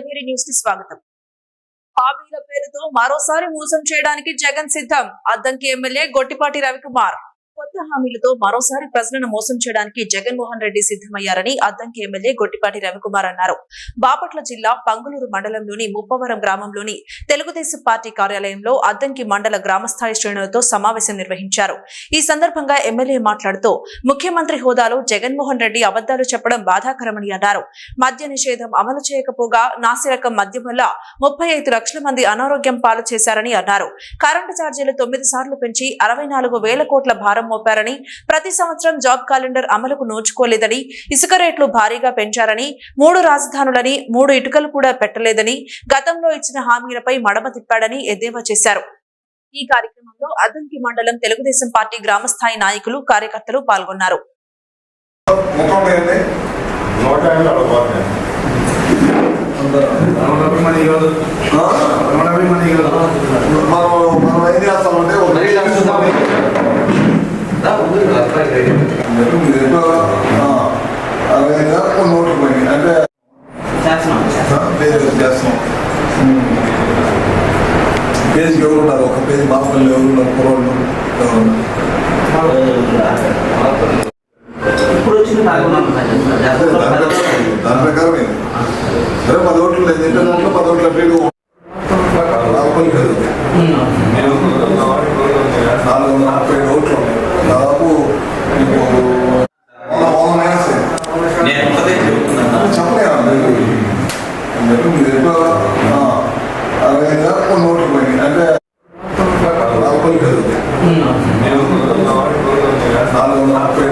న్యూస్కి స్వాగతం. హామీల పేరుతో మరోసారి మోసం చేయడానికి జగన్ సిద్ధం. అద్దంకి ఎమ్మెల్యే గొట్టిపాటి రవికుమార్. కొత్త హామీలతో మరోసారి ప్రజలను మోసం చేయడానికి జగన్మోహన్ రెడ్డి సిద్ధమయ్యారని అద్దంకి ఎమ్మెల్యే గొట్టిపాటి రవికుమార్ అన్నారు. బాపట్ల జిల్లా పంగులూరు మండలంలోని ముప్పవరం గ్రామంలోని తెలుగుదేశం పార్టీ కార్యాలయంలో అద్దంకి మండల గ్రామస్థాయి శ్రేణులతో సమావేశం నిర్వహించారు. ఈ సందర్భంగా ఎమ్మెల్యే మాట్లాడుతూ ముఖ్యమంత్రి హోదాలో జగన్మోహన్ రెడ్డి అబద్దాలు చెప్పడం బాధాకరమని అన్నారు. మద్య నిషేధం అమలు చేయకపోగా నాసిరకం మద్యం వల్ల ముప్పై ఐదు లక్షల మంది అనారోగ్యం పాలు చేశారని అన్నారు. కరెంటు ఛార్జీలు తొమ్మిది సార్లు పెంచి అరవై నాలుగు వేల కోట్ల భారం మోపారు. మోపారని ప్రతి సంవత్సరం జాబ్ క్యాలెండర్ అమలుకు నోచుకోలేదని ఇసుక రేట్లు భారీగా పెంచారని మూడు రాజధానులని మూడు ఇటుకలు కూడా పెట్టలేదని గతంలో ఇచ్చిన హామీలపై మడమ తిప్పాడని ఎద్దేవా చేశారు. ఈ కార్యక్రమంలో అద్దంకి మండలం తెలుగుదేశం పార్టీ గ్రామస్థాయి నాయకులు కార్యకర్తలు పాల్గొన్నారు. ముఖం అరవై వేలకు నోట్లు పోయినాయి అంటే పేజీ చేస్తున్నాం పేజీకి ఎవరు ఉన్నారు ఒక పేజీ బాపల్లి ఎవరు ఉన్నారు ఉన్నారు దాని సరే పది ఓట్లు లేదు ఇంటర్ దాంట్లో పది ఓట్ల పేరు నాలుగు వందల ముప్పై ఓట్లు. బాపల్లి